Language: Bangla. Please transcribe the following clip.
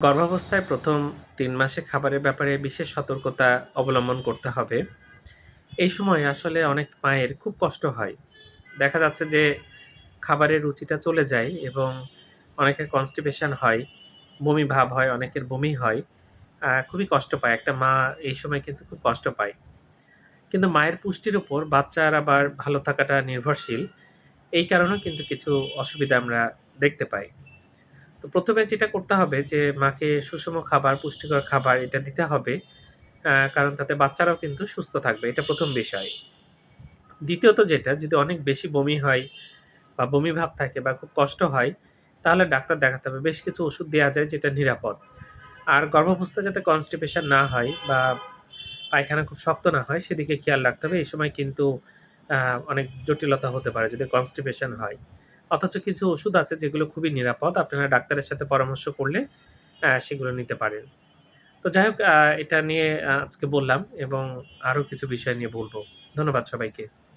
গর্ভাবস্থায় প্রথম তিন মাসে খাবারের ব্যাপারে বিশেষ সতর্কতা অবলম্বন করতে হবে। এই সময় আসলে অনেক মায়ের খুব কষ্ট হয়। দেখা যাচ্ছে যে খাবারের রুচিটা চলে যায় এবং অনেকের কনস্টিপেশন হয়, বমি ভাব হয়, অনেকের বমি হয় খুবই কষ্ট পায়। একটা মা এই সময় কিন্তু খুব কষ্ট পায়। কিন্তু মায়ের পুষ্টির উপর বাচ্চার আবার ভালো থাকাটা নির্ভরশীল। এই কারণেও কিন্তু কিছু অসুবিধা আমরা দেখতে পাই। তো প্রথমে যেটা করতে হবে যে, মাকে সুষম খাবার, পুষ্টিকর খাবার এটা দিতে হবে কারণ তাতে বাচ্চারাও কিন্তু সুস্থ থাকবে, এটা প্রথম বিষয়। দ্বিতীয়ত যেটা, যদি অনেক বেশি বমি হয় বা বমি ভাব থাকে বা খুব কষ্ট হয়, তাহলে ডাক্তার দেখাতে হবে। বেশ কিছু ওষুধ দেওয়া যায় যেটা নিরাপদ। আর গর্ভাবস্থায় যাতে কনস্টিপেশন না হয় বা পায়খানা খুব শক্ত না হয়, সেদিকে খেয়াল রাখতে হবে। এই সময় কিন্তু অনেক জটিলতা হতে পারে যদি কনস্টিপেশন হয়। অথচ কিছু ওষুধ আছে যেগুলো খুবই নিরাপদ। আপনারা ডাক্তারের সাথে পরামর্শ করলে সেগুলো নিতে পারেন। তো যাই হোক এটা নিয়ে আজকে বললাম এবং আরও কিছু বিষয় নিয়ে বলব। ধন্যবাদ সবাইকে।